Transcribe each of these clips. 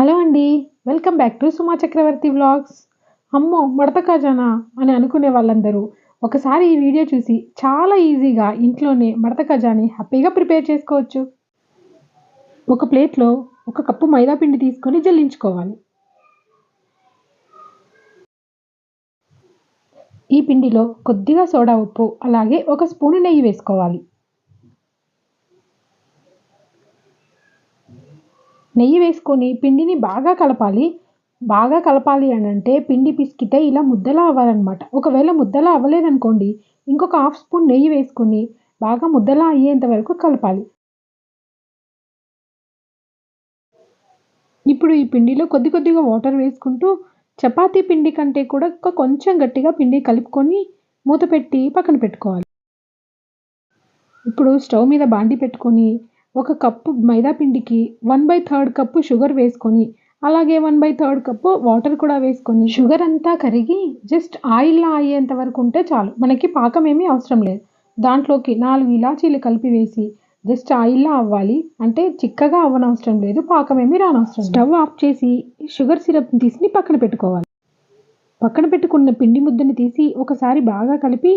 Hello అండి welcome back to Suma Chakravarthi vlogs. అమ్మో మడత కాజానా అని అనుకునే వాళ్ళందరూ. ఒకసారి ఈ వీడియో చూసి చాలా ఈజీగా ఇంట్లోనే మడత కాజాని హ్యాపీగా ప్రిపేర్ చేసుకోవచ్చు. ఒక ప్లేట్లో ఒక కప్పు మైదా పిండి తీసుకొని జల్లించుకోవాలి. ఈ పిండిలో కొద్దిగా సోడా ఉప్పు అలాగే ఒక స్పూను నెయ్యి వేసుకోవాలి. నెయ్యి వేసుకొని పిండిని బాగా కలపాలి. బాగా కలపాలి అని అంటే పిండి పిసికితే ఇలా ముద్దలా అవ్వాలన్నమాట. ఒకవేళ ముద్దలా అవ్వలేదనుకోండి ఇంకొక హాఫ్ స్పూన్ నెయ్యి వేసుకొని బాగా ముద్దలా అయ్యేంత వరకు కలపాలి. ఇప్పుడు ఈ పిండిలో కొద్ది కొద్దిగా వాటర్ వేసుకుంటూ చపాతీ పిండి కంటే కూడా కొంచెం గట్టిగా పిండి కలుపుకొని మూత పెట్టి పక్కన పెట్టుకోవాలి. ఇప్పుడు స్టవ్ మీద బాండి పెట్టుకొని ఒక cup మైదాపిండికి one by third cup sugar వేసుకొని అలాగే one by third cup water కూడా వేసుకొని షుగర్ అంతా కరిగి జస్ట్ ఆయిల్లా అయ్యేంత వరకు ఉంటే చాలు. మనకి పాకం ఏమీ అవసరం లేదు. దాంట్లోకి నాలుగు ఇలాచీలు కలిపి వేసి జస్ట్ ఆయిల్లా అవ్వాలి. అంటే చిక్కగా అవ్వనవసరం లేదు పాకం ఏమీ రానవసరం స్టవ్ ఆఫ్ చేసి షుగర్ సిరప్ తీసి పక్కన పెట్టుకోవాలి. పక్కన పెట్టుకున్న పిండి ముద్దని తీసి ఒకసారి బాగా కలిపి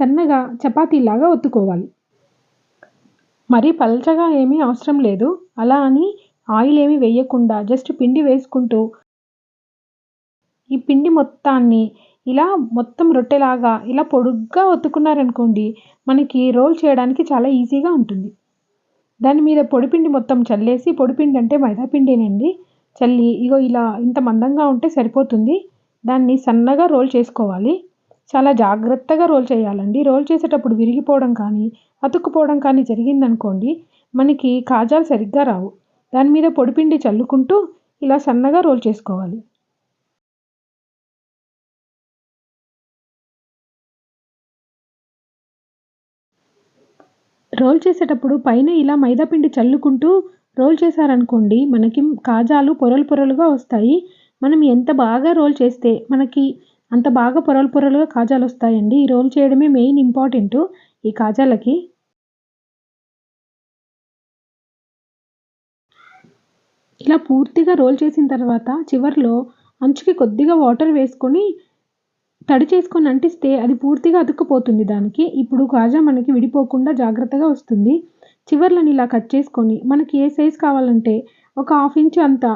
సన్నగా చపాతీలాగా ఒత్తుకోవాలి. మరీ పల్చగా ఏమీ అవసరం లేదు. అలా అని ఆయిల్ ఏమీ వేయకుండా జస్ట్ పిండి వేసుకుంటూ ఈ పిండి మొత్తాన్ని ఇలా మొత్తం రొట్టెలాగా ఇలా పొడుగ్గా ఒత్తుకున్నారనుకోండి మనకి రోల్ చేయడానికి చాలా ఈజీగా ఉంటుంది. దాని మీద పొడిపిండి మొత్తం చల్లేసి పొడిపిండి అంటే మైదాపిండేనండి చల్లి ఇగో ఇలా ఇంత మందంగా ఉంటే సరిపోతుంది. దాన్ని సన్నగా రోల్ చేసుకోవాలి. చాలా జాగ్రత్తగా రోల్ చేయాలండి. రోల్ చేసేటప్పుడు విరిగిపోవడం కానీ అతుక్కుపోవడం కానీ జరిగిందనుకోండి మనకి కాజాలు సరిగ్గా రావు. దాని మీద పొడిపిండి చల్లుకుంటూ ఇలా సన్నగా రోల్ చేసుకోవాలి. రోల్ చేసేటప్పుడు పైన ఇలా మైదాపిండి చల్లుకుంటూ రోల్ చేశారనుకోండి మనకి కాజాలు పొరలు పొరలుగా వస్తాయి. మనం ఎంత బాగా రోల్ చేస్తే మనకి అంత బాగా పొరలు పొరలుగా కాజాలు వస్తాయండి. ఈ రోల్ చేయడమే మెయిన్ ఇంపార్టెంట్. ఈ కాజాలకి. ఇలా పూర్తిగా రోల్ చేసిన తర్వాత చివరిలో అంచుకి కొద్దిగా వాటర్ వేసుకొని తడి చేసుకొని అంటిస్తే అది పూర్తిగా అతుక్కుపోతుంది దానికి. ఇప్పుడు కాజా మనకి విడిపోకుండా జాగ్రత్తగా వస్తుంది. చివర్లను ఇలా కట్ చేసుకొని మనకి ఏ సైజ్ కావాలంటే ఒక హాఫ్ ఇంచ్ అంత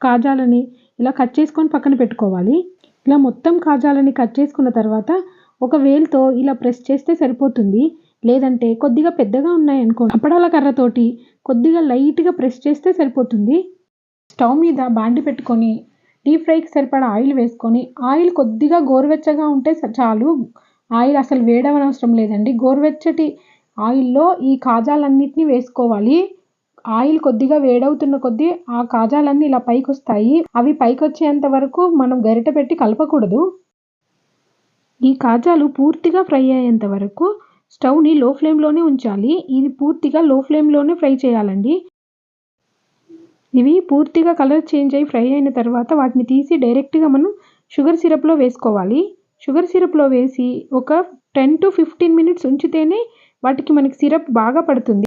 కాజాలని ఇలా కట్ చేసుకొని పక్కన పెట్టుకోవాలి. ఇలా మొత్తం కాజాలని కట్ చేసుకున్న తర్వాత ఒక వేల్తో ఇలా ప్రెస్ చేస్తే సరిపోతుంది. లేదంటే కొద్దిగా పెద్దగా ఉన్నాయనుకో అప్పడాల కర్రతోటి కొద్దిగా లైట్గా ప్రెస్ చేస్తే సరిపోతుంది. స్టవ్ మీద బాండి పెట్టుకొని డీప్ ఫ్రైకి సరిపడా ఆయిల్ వేసుకొని ఆయిల్ కొద్దిగా గోరువెచ్చగా ఉంటే చాలు. ఆయిల్ అసలు వేడవనవసరం లేదండి. గోరువెచ్చటి ఆయిల్లో ఈ కాజాలన్నిటిని వేసుకోవాలి. ఆయిల్ కొద్దిగా వేడవుతున్న కొద్దీ ఆ కాజాలన్నీ ఇలా పైకి వస్తాయి అవి పైకి వచ్చేంత వరకు మనం గరిట పెట్టి కలపకూడదు. ఈ కాజాలు పూర్తిగా ఫ్రై అయ్యేంత వరకు స్టవ్ని లో ఫ్లేమ్లోనే ఉంచాలి. ఇది పూర్తిగా లో ఫ్లేమ్లోనే ఫ్రై చేయాలండి. ఇవి పూర్తిగా కలర్ చేంజ్ అయ్యి ఫ్రై అయిన తర్వాత వాటిని తీసి డైరెక్ట్గా మనం షుగర్ సిరప్లో వేసుకోవాలి. షుగర్ సిరప్లో వేసి ఒక టెన్ టు ఫిఫ్టీన్ మినిట్స్ ఉంచితేనే వాటికి మనకి సిరప్ బాగా పడుతుంది.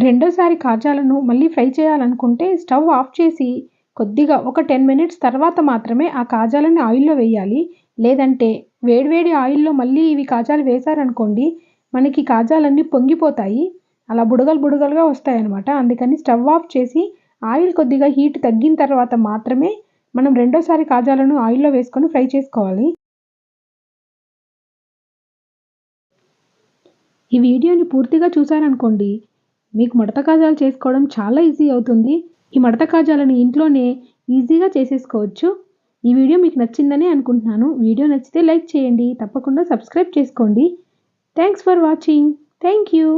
రెండోసారి కాజాలను మళ్ళీ ఫ్రై చేయాలనుకుంటే స్టవ్ ఆఫ్ చేసి కొద్దిగా ఒక టెన్ మినిట్స్ తర్వాత మాత్రమే ఆ కాజాలని ఆయిల్లో వేయాలి. లేదంటే వేడివేడి ఆయిల్లో మళ్ళీ ఇవి కాజాలు వేశారనుకోండి మనకి కాజాలన్నీ పొంగిపోతాయి. అలా బుడగలు బుడగలుగా వస్తాయన్నమాట. అందుకని స్టవ్ ఆఫ్ చేసి ఆయిల్ కొద్దిగా హీట్ తగ్గిన తర్వాత మాత్రమే మనం రెండోసారి కాజాలను ఆయిల్లో వేసుకొని ఫ్రై చేసుకోవాలి. ఈ వీడియోని పూర్తిగా చూశారనుకోండి మీకు మడత కాజాలు చేసుకోవడం చాలా ఈజీ అవుతుంది. ఈ మడత కాజాలను ఇంట్లోనే ఈజీగా చేసేసుకోవచ్చు. ఈ వీడియో మీకు నచ్చిందని అనుకుంటున్నాను. వీడియో నచ్చితే లైక్ చేయండి. తప్పకుండా సబ్స్క్రైబ్ చేసుకోండి. Thanks for watching thank you